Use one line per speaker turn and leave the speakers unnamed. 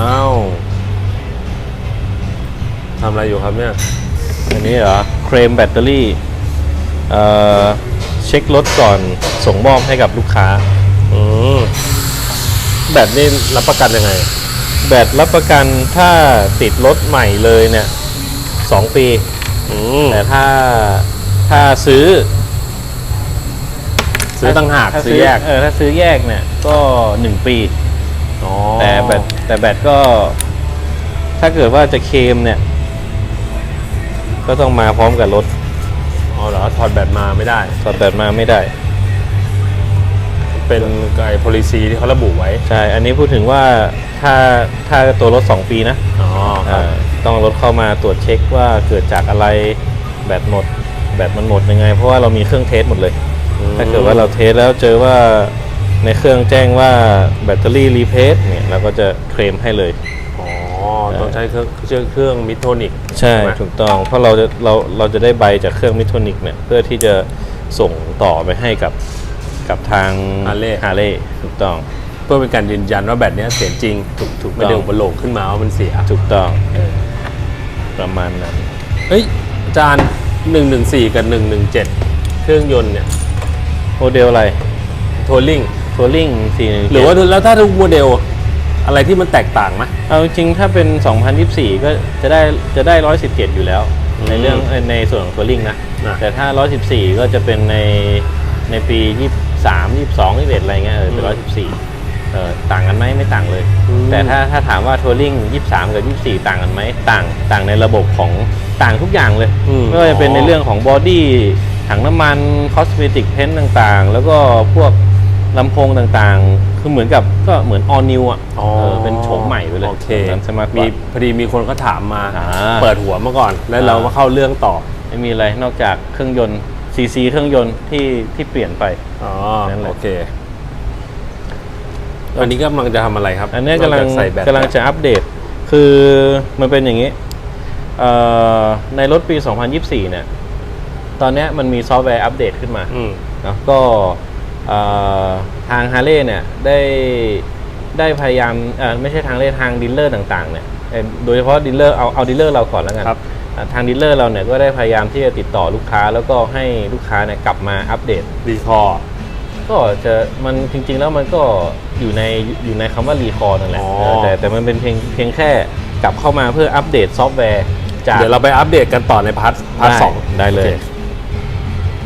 อ้าวทำอะไรอยู่ครับเนี่ย
อันนี้เหรอ เคลมแบตเตอรี่ เอ่อ เช็ครถก่อนส่งมอบให้กับลูกค้า
อืม แบตนี่รับประกันยังไง
แบตรับประกันถ้าติดรถใหม่เลยเนี่ยสองปี
อืม
แต่ถ้าถ้าซื้อ
ซื้อต่างหาก
ถ้
ซื้อแยก
เออ ถ้าซื้อแยกเนี่ย ก็หนึ่งปี
อ๋อ
แต่แบตแต่แบตก็ ถ้าเกิดว่าจะเคลมเนี่ย ก็ต้องมาพร้อมกับรถ
อ๋อเหรอถอดแบตมาไม่ได้
ถอดแบตมาไม่ได้
เป็นไอ้ policy ที่เขาระบุไว้
ใช่ อันนี้พูดถึงว่าถ้าถ้าตัวรถ 2 ปีนะ
อ๋อครับ
อ่าต้องเอารถเข้ามาตรวจเช็คว่าเกิดจากอะไรแบตหมด แบตมันหมดยังไง เพราะว่าเรามีเครื่องเทสหมดเลย ถ้าเกิดว่าเราเทสแล้วเจอว่า ในเครื่องแจ้งว่าแบตเตอรี่รีเพสเนี่ยเราก็จะเคลมให้เลย
อ๋อ ต้องใช้เครื่องเครื่องเครื่องมิโทนิก
ใช่
ไหม
ถูกต้อง เพราะเราจะเราเราจะได้ใบจากเครื่องมิโทนิกเนี่ยเพื่อที่จะส่งต่อไปให้กับกับทาง
Harley
ฮาร์เลย์ถูกต้อง
เพื่อเป็นการยืนยันว่าแบตเนี้ยเสียจริงถูกถูกไม่ได้
ต้อง
อุปโลกขึ้นมาว่ามันเสีย
ถูกต้องประมาณนั้น
เฮ้ยอาจารย์114 กับ 117 เครื่องยนต์เนี่ย
โมเดลอะไร
โทลลิง
ทัวริงสี่หนึ่ง
หรือว่าแล้วถ้าทุกโมเดลอะไรที่มันแตกต่างไหม
เอาจริงๆถ้าเป็น 2024 ก็จะได้จะได้ 117 อยู่แล้ว ในเรื่องในส่วนของทัวริงนะ
นะ
แต่ถ้า 114 ก็จะเป็นในในปี 23 22 21อะไรเงี้ยเออเป็น 114เออต่างกันไหมไม่ต่างเลย แต่ถ้าถ้าถามว่าทัวริง23 กับ 24 ต่างกันไหมต่างต่างในระบบของต่างทุกอย่างเลย
อืม
ไม่ว่าจะเป็นในเรื่องของบอดี้ถังน้ำมันคอสเมติกเพนต่างๆ แล้วก็พวก ลำโพงต่างๆ คือเหมือนกับก็เหมือนออนิวอะ
อ๋อ
เออเป็นโฉมใหม่ไปเลย
โอเค
แบบนั้นใช่ไหมากก
มี
ว่า
พอดีมีคนก็ถามมา
อ่า
เปิดหัวมาก่อน แล้ว
อ่า
เรามาเข้าเรื่องต่อ
ไม่มีอะไรนอกจากเครื่องยนต์ซีซีเครื่องยนต์ที่ที่เปลี่ยนไป
อ๋อ
นั่นแหละ
โอเค อันนี้กำลังจะทำอะไรครับ
อันเนี้ยกำลัง
นอจาใส่แบต
กำลังจะอัปเดต คือมันเป็นอย่างนี้เอ่อในรถปี 2024 เนี่ย ตอนเนี้ยมันมีซอฟต์แวร์อัปเดตขึ้นมา
อืม
เนอะก็เอ่อ ทางฮาร์เลย์เนี่ยได้ได้พยายามเอ่อไม่ใช่ทางเลทางดีลเลอร์ต่างๆเนี่ยเอ่อโดยเฉพาะดีลเลอร์เอาเอาดีลเลอร์เราก่อนแล้วกัน
ครับ
อะทางดีลเลอร์เราเนี่ยก็ได้พยายามที่จะติดต่อลูกค้าแล้วก็ให้ลูกค้าเนี่ยกลับมาอัปเดต
รีคอร์
ก็จะมันจริงๆแล้วมันก็อยู่ในอยู่ในคำว่ารีคอร์นั่นแหละ
อ๋อ
เออแต่แต่มันเป็นเพียงเพียงแค่กลับเข้ามาเพื่ออัปเดตซอฟต์แวร์จาก
เดี๋ยวเราไปอัปเดตกันต่อในพาร์ทพาร์ท
ได้
สอง
ได้เลย
โอค